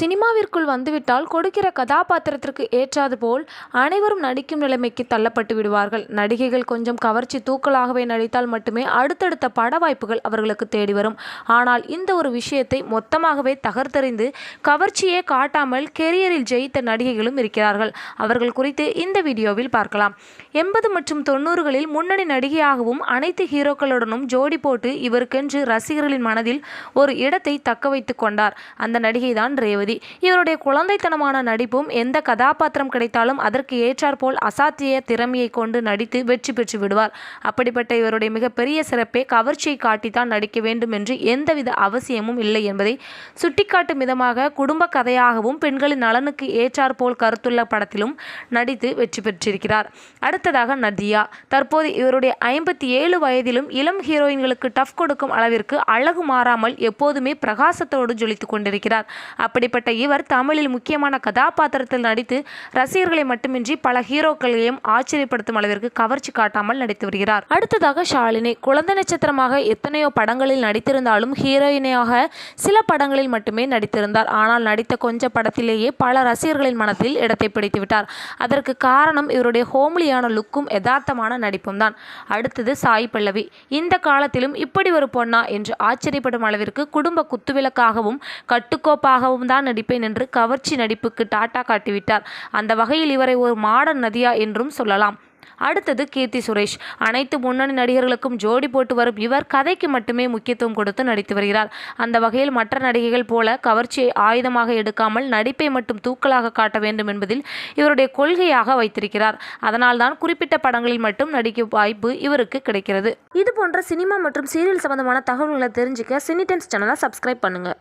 சினிமாவிற்குள் வந்துவிட்டால் கொடுக்கிற கதாபாத்திரத்திற்கு ஏற்றாது போல் அனைவரும் நடிக்கும் நிலைமைக்கு தள்ளப்பட்டு விடுவார்கள். நடிகைகள் கொஞ்சம் கவர்ச்சி தூக்கலாகவே நடித்தால் மட்டுமே அடுத்தடுத்த பட வாய்ப்புகள் அவர்களுக்கு தேடி வரும். ஆனால் இந்த ஒரு விஷயத்தை மொத்தமாகவே தகர்த்தெறிந்து கவர்ச்சியே காட்டாமல் கெரியரில் ஜெயித்த நடிகைகளும் இருக்கிறார்கள். அவர்கள் குறித்து இந்த வீடியோவில் பார்க்கலாம். எண்பது மற்றும் தொண்ணூறுகளில் முன்னணி நடிகையாகவும் அனைத்து ஹீரோக்களுடனும் ஜோடி போட்டு இவருக்கென்று ரசிகர்களின் மனதில் ஒரு இடத்தை தக்க வைத்துக் கொண்டார். அந்த நடிகை தான் ரேவதி. இவருடைய குழந்தைத்தனமான நடிப்பும் எந்த கதாபாத்திரம் கிடைத்தாலும் அதற்கு ஏற்றாற்போல் அசாத்திய திறமையை கொண்டு நடித்து வெற்றி பெற்று விடுவார். அப்படிப்பட்ட இவருடைய மிகப்பெரிய சிறப்பே கவர்ச்சியை காட்டித்தான் நடிக்க வேண்டும் என்று எந்தவித அவசியமும் இல்லை என்பதை சுட்டிக்காட்டும் விதமாக குடும்ப கதையாகவும் பெண்களின் நலனுக்கு ஏற்றாற்போல் கருத்துள்ள படத்திலும் நடித்து வெற்றி பெற்றிருக்கிறார். அடுத்ததாக நதியா தற்போது இவருடைய ஐம்பத்தி ஏழு வயதிலும் இளம் ஹீரோயின்களுக்கு டஃப் கொடுக்கும் அளவிற்கு அழகு மாறாமல் எப்போதுமே பிரகாசத்தோடு ஜொலித்துக் கொண்டிருக்கிறார். அப்படி இப்படிப்பட்ட இவர் தமிழில் முக்கியமான கதாபாத்திரத்தில் நடித்து ரசிகர்களை மட்டுமின்றி பல ஹீரோக்களையும் ஆச்சரியப்படுத்தும் அளவிற்கு கவர்ச்சி காட்டாமல் நடித்து வருகிறார். அடுத்ததாக ஷாலினி குழந்தை நட்சத்திரமாக எத்தனையோ படங்களில் நடித்திருந்தாலும் ஹீரோயினாக சில படங்களில் மட்டுமே நடித்திருந்தார். ஆனால் நடித்த கொஞ்ச படத்திலேயே பல ரசிகர்களின் மனத்தில் இடத்தை பிடித்துவிட்டார் அதற்கு காரணம் இவருடைய ஹோம்லியான லுக்கும் யதார்த்தமான நடிப்பும் தான். அடுத்தது சாய் பல்லவி. இந்த காலத்திலும் இப்படி ஒரு பொண்ணா என்று ஆச்சரியப்படும் அளவிற்கு குடும்ப குத்துவிளக்காகவும் கட்டுக்கோப்பாகவும் தான் நடிப்பேன் என்று கவர்ச்சி நடிப்புக்கு டாட்டா காட்டிவிட்டார். அந்த வகையில் இவரை ஒரு மாடர்ன் நதியா என்றும் சொல்லலாம். அடுத்தது கீர்த்தி சுரேஷ். அனைத்து முன்னணி நடிகர்களுக்கும் ஜோடி போட்டு வரும் இவர் கதைக்கு மட்டுமே முக்கியத்துவம் கொடுத்து நடித்து வருகிறார். அந்த வகையில் மற்ற நடிகைகள் போல கவர்ச்சியை ஆயுதமாக எடுக்காமல் நடிப்பை மட்டும் தூக்கலாக காட்ட வேண்டும் என்பதில் இவருடைய கொள்கையாக வைத்திருக்கிறார். அதனால்தான் குறிப்பிட்ட படங்களில் மட்டும் நடிக்கும் வாய்ப்பு இவருக்கு கிடைக்கிறது. இது போன்ற சினிமா மற்றும் சீரியல் சம்பந்தமான தகவல்களை தெரிஞ்சுக்க சினிடென்ஸ் சேனலை சப்ஸ்கிரைப் பண்ணுங்கள்